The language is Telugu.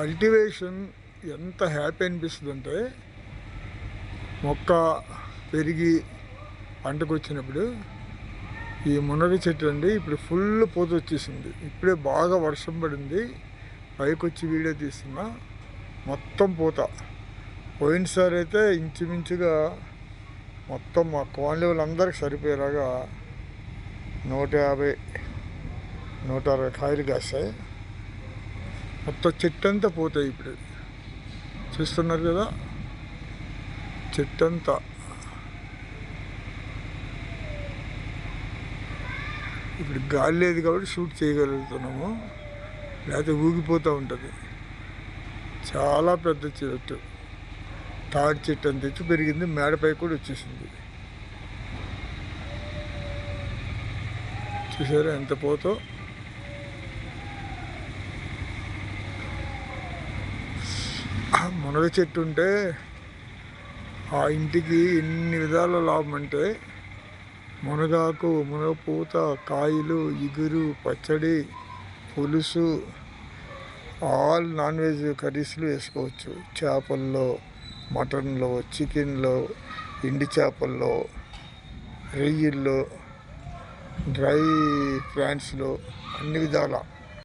కల్టివేషన్ ఎంత హ్యాపీ అనిపిస్తుందంటే మొక్క పెరిగి పంటకు వచ్చినప్పుడు ఈ మునగ చెట్టు అండి ఇప్పుడు ఫుల్ పూత వచ్చేసింది. ఇప్పుడే బాగా వర్షం పడింది. పైకి వచ్చి వీడియో తీస్తున్నా. మొత్తం పూత. పోయినసారి అయితే ఇంచుమించుగా మొత్తం మా కాలనీ సరిపోయేలాగా నూట యాభై నూట అరవై కాయలు కాస్తాయి మొత్తం చెట్టు అంతా పోతాయి ఇప్పుడు. చూస్తున్నారు కదా? చెట్టు అంతా ఇప్పుడు గాలి లేదు కాబట్టి షూట్ చేయగలుగుతున్నాము. లేకపోతే ఊగిపోతూ ఉంటుంది. చాలా పెద్ద చెట్టు. తాడి చెట్టు అంత ఎత్తు పెరిగింది. మేడపై కూడా వచ్చేసింది. చూసారా ఎంత పోతో? మునగ చెట్టు ఉంటే ఆ ఇంటికి ఎన్ని విధాల లాభం అంటే మునగాకు మునగ పూత కాయలు ఇగురు పచ్చడి పులుసు ఆల్ నాన్ వెజ్ కర్రీస్లు వేసుకోవచ్చు. చేపల్లో మటన్లో చికెన్లో ఎండి చేపల్లో రొయ్యల్లో డ్రై ఫ్రాన్స్లో అన్ని విధాల.